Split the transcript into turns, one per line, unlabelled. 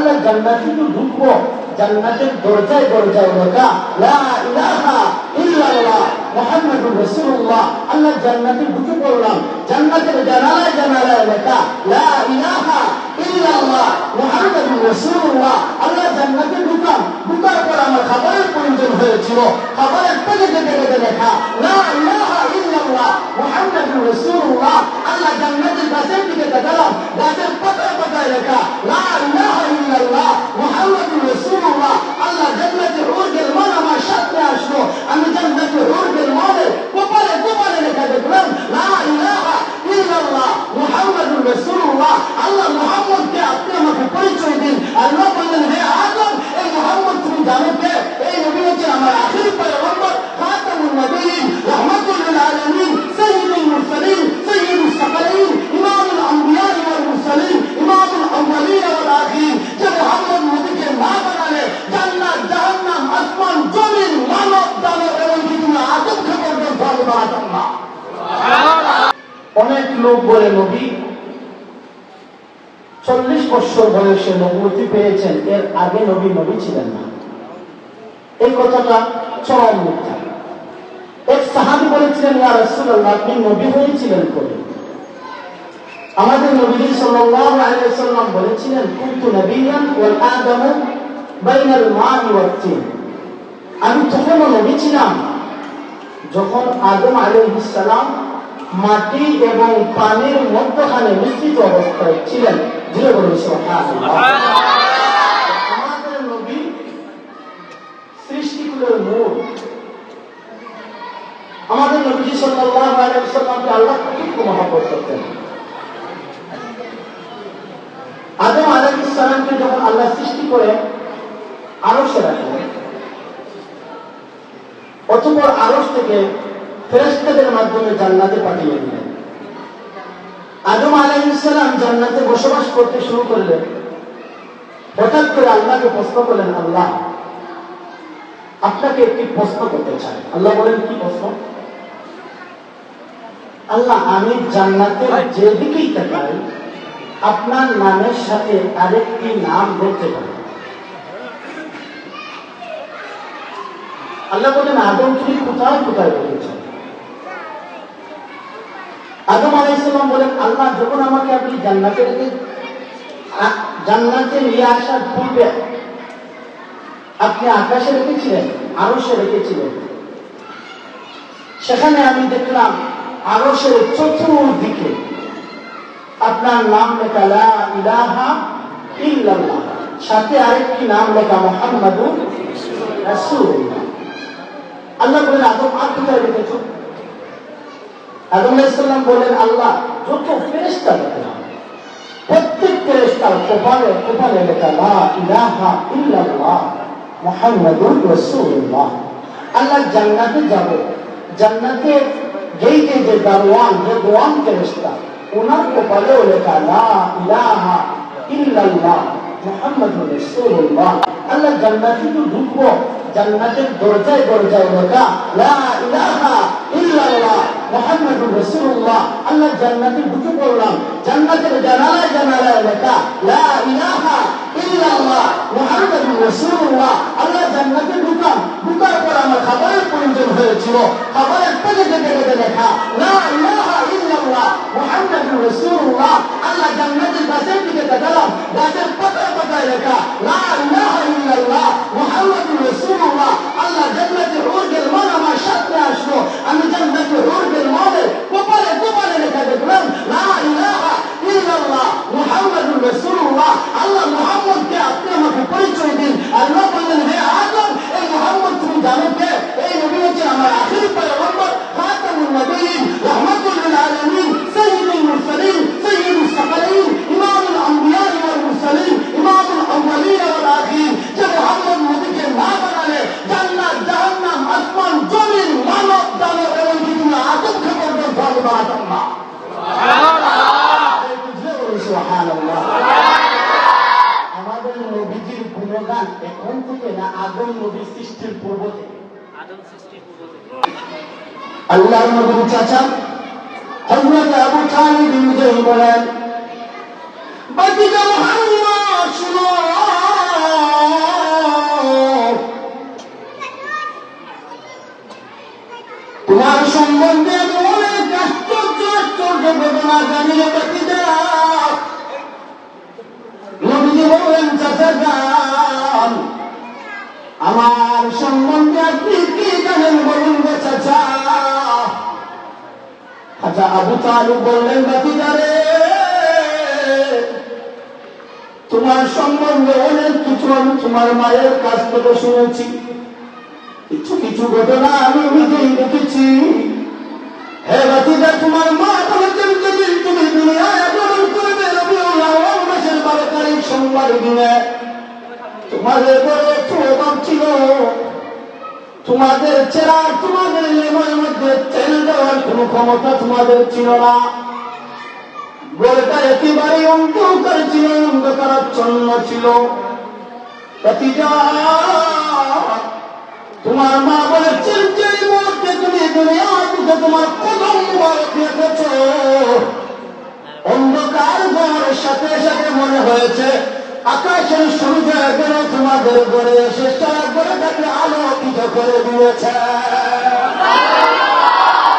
আল্লাহ জান্নাতে তো ঢুকবো। জান্নাতের দরজায় দরজায় লেখা লা ইলাহা ইল্লাল্লাহ মুহাম্মাদুর রাসূলুল্লাহ। আল্লাহ জান্নাতে ঢুকে পড়লাম। জান্নাতের জানালায় জানালায় লেখা, লা ইলাহা ইল্লাল্লাহ মুহাম্মাদুর রাসূলুল্লাহ আল্লাহ জান্নাতে ঢুকলাম ঢুকার পর আমার খাবারের প্রয়োজন হয়েছিল খাবারের পেটে যেতে যেতে লেখা লা ইলাহা ইল্লাল্লাহ মুহাম্মাদুর রাসূলুল্লাহ আল্লাহ জান্নাতের গাছের দিকে তাকালাম গাছের পাতায় পাতায় লেখা লা ইলাহা ইল্লাল্লাহ মুহাম্মাদুর রাসূলুল্লাহ আল্লাহ জান্নাতে হুরগের মান আমার সাথে আসলো মুহাম্মদ তুমি জানো কে এই নবী হচ্ছে আমার পয়গম্বর খাতামুন নবীন আলামিন মুরসালিন ইমামুল আম্বিয়া ওয়াল মুরসালিন, ইমামুল আউয়ালিন ওয়াল যে মুহাম্মদ নবীকে না বানালে জান্নাত, জাহান্নাম, আসমান, জমিন, মানব, দানব না অনেক লোক বলে, নবী, চল্লিশ বছর বয়সে নবুতি পেয়েছেন, এর আগে নবী নবী ছিলেন না। এই কথাটা চরম মিথ্যা। এক সাহাবি বলেছিলেন, ইয়া রাসূলুল্লাহ, আপনি নবী হয়েছিলেন কবে? আমাদের নবী সাল্লাল্লাহু আলাইহি ওয়াসাল্লাম বলেছিলেন, কুনতু নবিয়ান ওয়াল আদামু বাইনাল মা'i ওয়াত তিন। আমি তখনও নবী ছিলাম, যখন আদম আলাইহিস সালাম মাটি এবং পানির মধ্যখানে মিশ্রিত অবস্থায় ছিলেন। ধীরে বলুন সুবহানাল্লাহ। সৃষ্টিকুলের মূল আমাদের নবীজি সাল্লাল্লাহু আলাইহি ওয়াসাল্লামকে আল্লাহ খুব করতেন আদম আলাইহিস যখন আল্লাহ সৃষ্টি করে আরশে রাখলেন অতঃপর আরশ থেকে ফেরেশতাদের মাধ্যমে জান্নাতে পাঠিয়ে দিলেন। আদম আলাইহিস জান্নাতে বসবাস করতে শুরু করলেন। হঠাৎ করে আল্লাহকে প্রশ্ন করলেন, আল্লাহ আপনাকে একটি প্রশ্ন করতে চাই। আল্লাহ বলেন কি প্রশ্ন? আল্লাহ আমি জান্নাতের যেদিকেই তাকাই আপনার নামের সাথে আরেকটি নাম বলতে পারি। আল্লাহ বলেন আদম তুমি কোথায় কোথায় বলেছেন আদম আলাইসাল্লাম বলেন আল্লাহ যখন আমাকে আপনি জান্নাতে জান্নাতে নিয়ে আসার পূর্বে আপনি আকাশে রেখেছিলেন, আরশে রেখেছিলেন। সেখানে আমি দেখলাম আরও সে চতুর্দিকে আপনার নাম লেখা ইলাহা ইল্লাল্লাহ। সাথে আরেকটি নাম লেখা রাসূলুল্লাহ। আল্লাহ বলেন, আদম, আর কোথায় রেখেছো আদম আলাইহিসসালাম বলেন, আল্লাহ, যত ফেরেশতা দেখলাম, প্রত্যেক ফেরেশতার কপালে কপালে লেখা লা ইলাহা ইল্লাল্লাহ। মুহাম্মাদুর রাসূলুল্লাহ। আল্লাহ জান্নাতে যাব। জান্নাতে গেইটে যে দারওয়ান যে দোয়ান ফেরেশতা ওনার কপালেও লেখা, লা ইলাহা ইল্লাল্লাহ মুহাম্মাদুর রাসূলুল্লাহ। আল্লাহ জান্নাতে তো ঢুকবো। জান্নাতের দরজায় দরজায় লেখা, লা ইলাহা ইল্লাল্লাহ মুহাম্মাদুর রাসূলুল্লাহ। আল্লাহ জান্নাতে ঢুকে পড়লাম। জান্নাতের জানালায় জানালায় লেখা, লা ইলাহা ইল্লাল্লাহ, মুহাম্মাদুর রাসূলুল্লাহ। আল্লাহ জান্নাতে ঢুকলাম ঢুকার পর আমার খাবারের প্রয়োজন হয়েছিল। খাবারের যেতে যেতে লেখা লা ইলাহা ইল্লাল্লাহ, মুহাম্মাদুর রাসূলুল্লাহ। আল্লাহ জান্নাতের গাছের দিকে তাকালাম। থেকে না আদম নবী সৃষ্টির পূর্ব থেকে।
আদম সৃষ্টির পূর্ব থেকে।
আল্লাহ নবীর চাচা হযরত আবু তালিব ইবনে বলেন বাতিকা মুহাম্মদ আচ্ছা আবু তালু বললেন বাতিদারে তোমার সম্বন্ধে অনেক কিছু আমি তোমার মায়ের কাছ থেকে শুনেছি। কিছু কিছু ঘটনা আমি নিজেই দেখেছি। হে বাতিদা তোমার মা বলেছেন, যেদিন তুমি দুনিয়ায় আগমন করবে মাসের বারো তারিখ সোমবার দিনে, তোমাদের বড় একটু অভাব ছিল। তোমাদের চেরা তোমাদের লেমনের মধ্যে তেল দেওয়ার কোনো ক্ষমতা তোমাদের ছিল না। গোলটা একেবারে অন্ধকার ছিল অন্ধকারাচ্ছন্ন ছিল। তোমার মা বলেছেন যে মুহূর্তে তুমি দুনিয়া থেকে তোমার প্রথম মুবারক রেখেছ অন্ধকার ঘরের সাথে সাথে মনে হয়েছে আকাশের সূর্য গেল তোমাদের এসে সারা ঘরে তাকে আলোকিত করে দিয়েছে।